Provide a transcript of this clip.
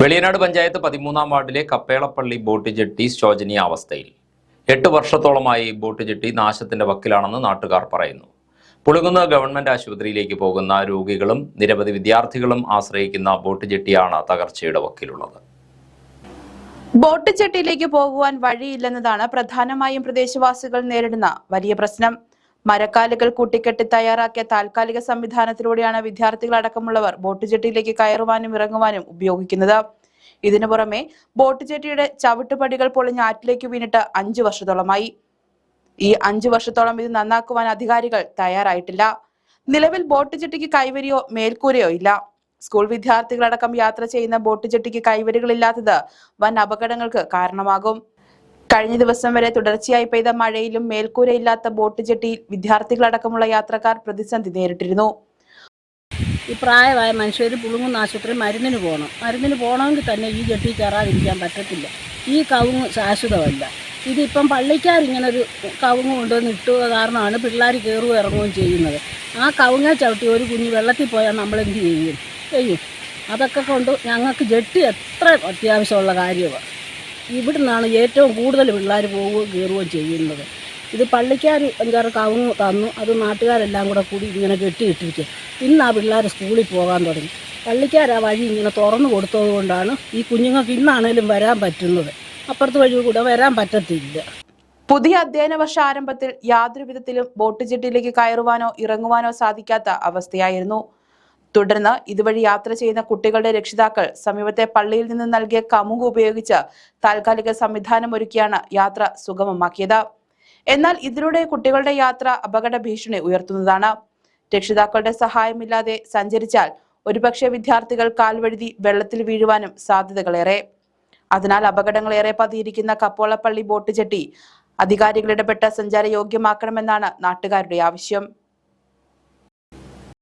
വെളിയനാട് പഞ്ചായത്ത് പതിമൂന്നാം വാർഡിലെ കപ്പേളപ്പള്ളി boat jetty ശോചനീയ അവസ്ഥയിൽ. എട്ട് വർഷത്തോളമായി ബോട്ട് ജെട്ടി നാശത്തിന്റെ വക്കിലാണെന്ന് നാട്ടുകാർ പറയുന്നു. പുളുകുന്ന ഗവൺമെന്റ് ആശുപത്രിയിലേക്ക് പോകുന്ന രോഗികളും നിരവധി വിദ്യാർത്ഥികളും ആശ്രയിക്കുന്ന ബോട്ട് ജെട്ടിയാണ് തകർച്ചയുടെ വക്കിലുള്ളത്. ബോട്ട് ജെട്ടിയിലേക്ക് പോകുവാൻ വഴിയില്ലെന്നതാണ് പ്രധാനമായും പ്രദേശവാസികൾ നേരിടുന്ന വലിയ പ്രശ്നം. മരക്കാലുകൾ കൂട്ടിക്കെട്ടി തയ്യാറാക്കിയ താൽക്കാലിക സംവിധാനത്തിലൂടെയാണ് വിദ്യാർത്ഥികൾ അടക്കമുള്ളവർ ബോട്ട് ജെട്ടിയിലേക്ക് കയറുവാനും ഇറങ്ങുവാനും ഉപയോഗിക്കുന്നത്. ഇതിനു പുറമെ ബോട്ട് ജെട്ടിയുടെ ചവിട്ടുപടികൾ പൊളിഞ്ഞ് ആറ്റിലേക്ക് വീണിട്ട് അഞ്ചു വർഷത്തോളമായി. ഈ അഞ്ചു വർഷത്തോളം ഇത് നന്നാക്കുവാൻ അധികാരികൾ തയ്യാറായിട്ടില്ല. നിലവിൽ ബോട്ട് ജെട്ടിക്ക് കൈവരിയോ മേൽക്കൂരയോ ഇല്ല. സ്കൂൾ വിദ്യാർത്ഥികളടക്കം യാത്ര ചെയ്യുന്ന ബോട്ട് ജെട്ടിക്ക് കൈവരികളില്ലാത്തത് വൻ അപകടങ്ങൾക്ക് കാരണമാകും. കഴിഞ്ഞ ദിവസം വരെ തുടർച്ചയായി പെയ്ത മഴയിലും മേൽക്കൂരയില്ലാത്ത ബോട്ട് ജെട്ടിയിൽ വിദ്യാർത്ഥികളടക്കമുള്ള യാത്രക്കാർ പ്രതിസന്ധി നേരിട്ടിരുന്നു. ഈ പ്രായമായ മനുഷ്യർ പുളുങ്ങുന്ന ആശുപത്രി മരുന്നിന് പോകണം മരുന്നിന് പോകണമെങ്കിൽ തന്നെ ഈ ജെട്ടി കയറാതിരിക്കാൻ പറ്റത്തില്ല. ഈ കവുങ്ങ് ശാശ്വതമല്ല. ഇതിപ്പം പള്ളിക്കാർ ഇങ്ങനെ ഒരു കവുങ്ങ് കൊണ്ടുവന്ന് ഇട്ടുക കാരണമാണ് പിള്ളേർ കയറുകയും ഇറങ്ങുകയും ചെയ്യുന്നത്. ആ കവുങ്ങ ചവിട്ടി ഒരു കുഞ്ഞ് വെള്ളത്തിൽ പോയാൽ നമ്മൾ എന്ത് ചെയ്യും? ചെയ്യും. അതൊക്കെ കൊണ്ട് ഞങ്ങൾക്ക് ജെട്ടി എത്ര അത്യാവശ്യമുള്ള കാര്യമാണ്. ഇവിടുന്നാണ് ഏറ്റവും കൂടുതൽ പിള്ളേർ പോവുകയും കയറുകയും ചെയ്യുന്നത്. ഇത് പള്ളിക്കാർ അഞ്ചാറ് കവുങ്ങ് തന്നു. അത് നാട്ടുകാരെല്ലാം കൂടെ കൂടി ഇങ്ങനെ കെട്ടിയിട്ടിരിക്കുക ഇന്ന് ആ പിള്ളേർ സ്കൂളിൽ പോകാൻ തുടങ്ങി. പള്ളിക്കാർ ആ വഴി ഇങ്ങനെ തുറന്നു കൊടുത്തത് കൊണ്ടാണ് ഈ കുഞ്ഞുങ്ങൾക്ക് ഇന്നാണേലും വരാൻ പറ്റുന്നത്. അപ്പുറത്ത് വഴി കൂടെ വരാൻ പറ്റത്തില്ല. പുതിയ അധ്യയന വർഷ ആരംഭത്തിൽ യാതൊരു വിധത്തിലും ബോട്ട് ജെട്ടിയിലേക്ക് കയറുവാനോ ഇറങ്ങുവാനോ സാധിക്കാത്ത അവസ്ഥയായിരുന്നു തുടർന്ന് ഇതുവഴി യാത്ര ചെയ്യുന്ന കുട്ടികളുടെ രക്ഷിതാക്കൾ സമീപത്തെ പള്ളിയിൽ നിന്ന് നൽകിയ കമുക് ഉപയോഗിച്ച് താൽക്കാലിക സംവിധാനം ഒരുക്കിയാണ് യാത്ര സുഗമമാക്കിയത്. എന്നാൽ ഇതിലൂടെ കുട്ടികളുടെ യാത്ര അപകട ഭീഷണി ഉയർത്തുന്നതാണ്. രക്ഷിതാക്കളുടെ സഹായമില്ലാതെ സഞ്ചരിച്ചാൽ ഒരുപക്ഷെ വിദ്യാർത്ഥികൾ കാൽവഴുതി വെള്ളത്തിൽ വീഴുവാനും സാധ്യതകളേറെ. അതിനാൽ അപകടങ്ങൾ ഏറെ പതിയിരിക്കുന്ന കപ്പോളപ്പള്ളി ബോട്ട് ജെട്ടി അധികാരികൾ ഇടപെട്ട് സഞ്ചാര യോഗ്യമാക്കണമെന്നാണ് നാട്ടുകാരുടെ ആവശ്യം.